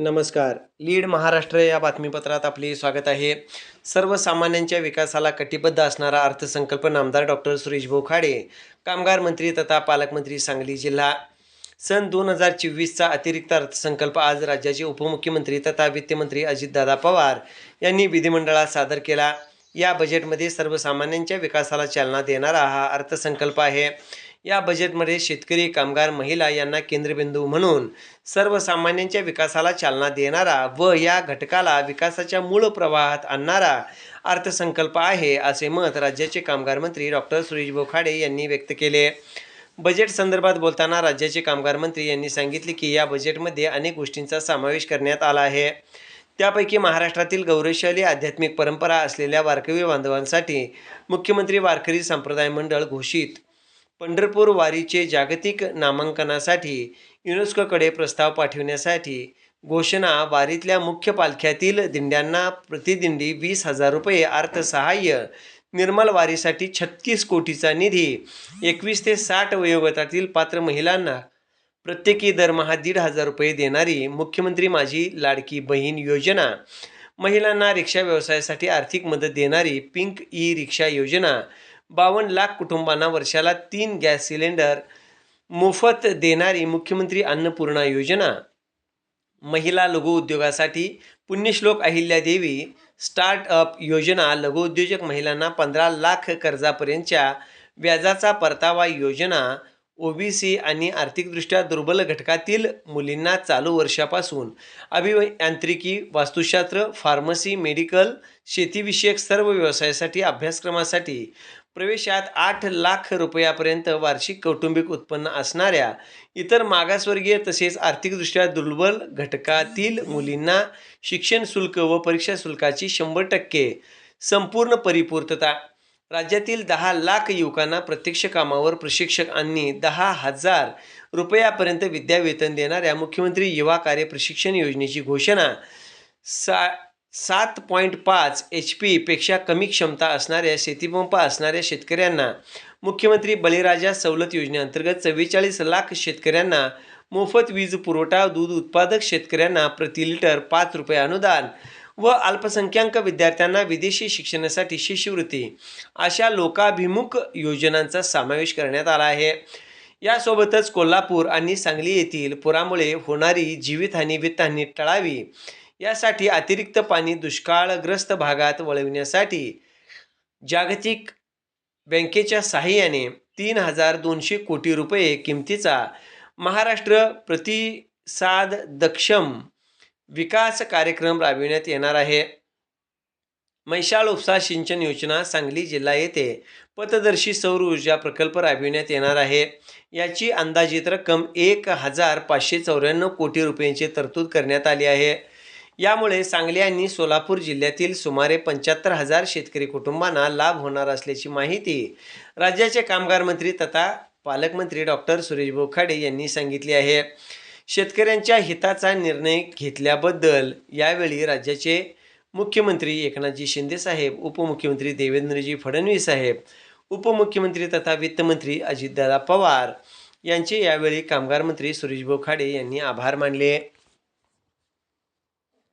नमस्कार. लीड महाराष्ट्र या बातमीपत्रात आपले स्वागत आहे. सर्वसामान्यांच्या विकासाला कटिबद्ध असणारा अर्थसंकल्प नामदार डॉक्टर सुरेश भाऊ खाडे कामगार मंत्री तथा पालकमंत्री सांगली जिल्हा. सन दोन हजार चोवीसचा अतिरिक्त अर्थसंकल्प आज राज्याचे उपमुख्यमंत्री तथा वित्तमंत्री अजितदादा पवार यांनी विधिमंडळात सादर केला. या बजेटमध्ये सर्वसामान्यांच्या विकासाला चालना देणारा हा अर्थसंकल्प आहे. या बजेटमध्ये शेतकरी कामगार महिला यांना केंद्रबिंदू म्हणून सर्वसामान्यांच्या विकासाला चालना देणारा व या घटकाला विकासाच्या मूळ प्रवाहात आणणारा अर्थसंकल्प आहे असे मत राज्याचे कामगार मंत्री डॉक्टर सुरेश बोखाडे यांनी व्यक्त केले. बजेट संदर्भात बोलताना राज्याचे कामगार मंत्री यांनी सांगितले की या बजेटमध्ये अनेक गोष्टींचा समावेश करण्यात आला आहे. त्यापैकी महाराष्ट्रातील गौरवशाली आध्यात्मिक परंपरा असलेल्या वारकरी बांधवांसाठी मुख्यमंत्री वारकरी संप्रदाय मंडळ घोषित पंढरपूर वारीचे जागतिक नामांकनासाठी युनेस्कोकडे प्रस्ताव पाठविण्यासाठी घोषणा वारीतल्या मुख्य पालख्यातील दिंड्यांना प्रतिदिंडी वीस हजार रुपये अर्थसहाय्य निर्मल वारीसाठी छत्तीस कोटीचा निधी एकवीस ते साठ वयोगटातील पात्र महिलांना प्रत्येकी दरमहा दीड हजार रुपये देणारी मुख्यमंत्री माझी लाडकी बहीण योजना महिलांना रिक्षा व्यवसायासाठी आर्थिक मदत देणारी पिंक ई रिक्षा योजना बावन्न लाख कुटुंबांना वर्षाला तीन गॅस सिलेंडर मोफत देणारी मुख्यमंत्री अन्नपूर्णा योजना. महिला लघुउद्योगासाठी पुण्यश्लोक अहिल्यादेवी स्टार्टअप योजना. लघुउद्योजक महिलांना पंधरा लाख कर्जापर्यंतच्या व्याजाचा परतावा योजना. ओबीसी आणि आर्थिकदृष्ट्या दुर्बल घटकातील मुलींना चालू वर्षापासून अभियांत्रिकी वास्तुशास्त्र फार्मसी मेडिकल शेतीविषयक सर्व व्यवसायासाठी अभ्यासक्रमासाठी प्रवेशात आठ लाख रुपयापर्यंत वार्षिक कौटुंबिक उत्पन्न असणाऱ्या इतर मागासवर्गीय तसेच आर्थिकदृष्ट्या दुर्बल घटकातील मुलींना शिक्षण शुल्क व परीक्षा शुल्काची शंभर टक्के संपूर्ण परिपूर्तता. राज्यातील दहा लाख युवकांना प्रत्यक्ष कामावर प्रशिक्षक आणि दहा हजार रुपयापर्यंत विद्यावेतन देणाऱ्या मुख्यमंत्री युवा कार्य प्रशिक्षण योजनेची घोषणा सा सात पॉईंट पाच एच पीपेक्षा कमी क्षमता असणाऱ्या शेतीपंप असणाऱ्या शेतकऱ्यांना मुख्यमंत्री बळीराजा सवलत योजनेअंतर्गत चव्वेचाळीस लाख शेतकऱ्यांना मोफत वीज पुरवठा दूध उत्पादक शेतकऱ्यांना प्रति लिटर पाच रुपये अनुदान व अल्पसंख्याक विद्यार्थ्यांना विदेशी शिक्षणासाठी शिष्यवृत्ती अशा लोकाभिमुख योजनांचा समावेश करण्यात आला आहे. यासोबतच कोल्हापूर आणि सांगली येथील पुरामुळे होणारी जीवितहानी वित्तहानी टळावी. यासाठी अतिरिक्त पाणी दुष्काळग्रस्त भागात वळविण्यासाठी जागतिक बँकेच्या सहाय्याने तीन हजार दोनशे कोटी रुपये किमतीचा महाराष्ट्र प्रतिसाद दक्षम विकास कार्यक्रम राबविण्यात येणार आहे. म्हैसाळ उपसा सिंचन योजना सांगली जिल्हा येथे पथदर्शी सौर ऊर्जा प्रकल्प राबविण्यात येणार आहे. याची अंदाजित रक्कम एक हजार पाचशे चौऱ्याण्णव कोटी रुपयांची तरतूद करण्यात आली आहे. यामुळे सांगली आणि सोलापूर जिल्ह्यातील सुमारे पंच्याहत्तर हजार शेतकरी कुटुंबांना लाभ होणार असल्याची माहिती राज्याचे कामगार मंत्री तथा पालकमंत्री डॉक्टर सुरेश बोखाडे यांनी सांगितली आहे. शेतकऱ्यांच्या हिताचा निर्णय घेतल्याबद्दल यावेळी राज्याचे मुख्यमंत्री एकनाथजी शिंदेसाहेब उपमुख्यमंत्री देवेंद्रजी फडणवीस साहेब उपमुख्यमंत्री तथा वित्तमंत्री अजितदादा पवार यांचे यावेळी कामगार मंत्री सुरेश बोखाडे यांनी आभार मानले.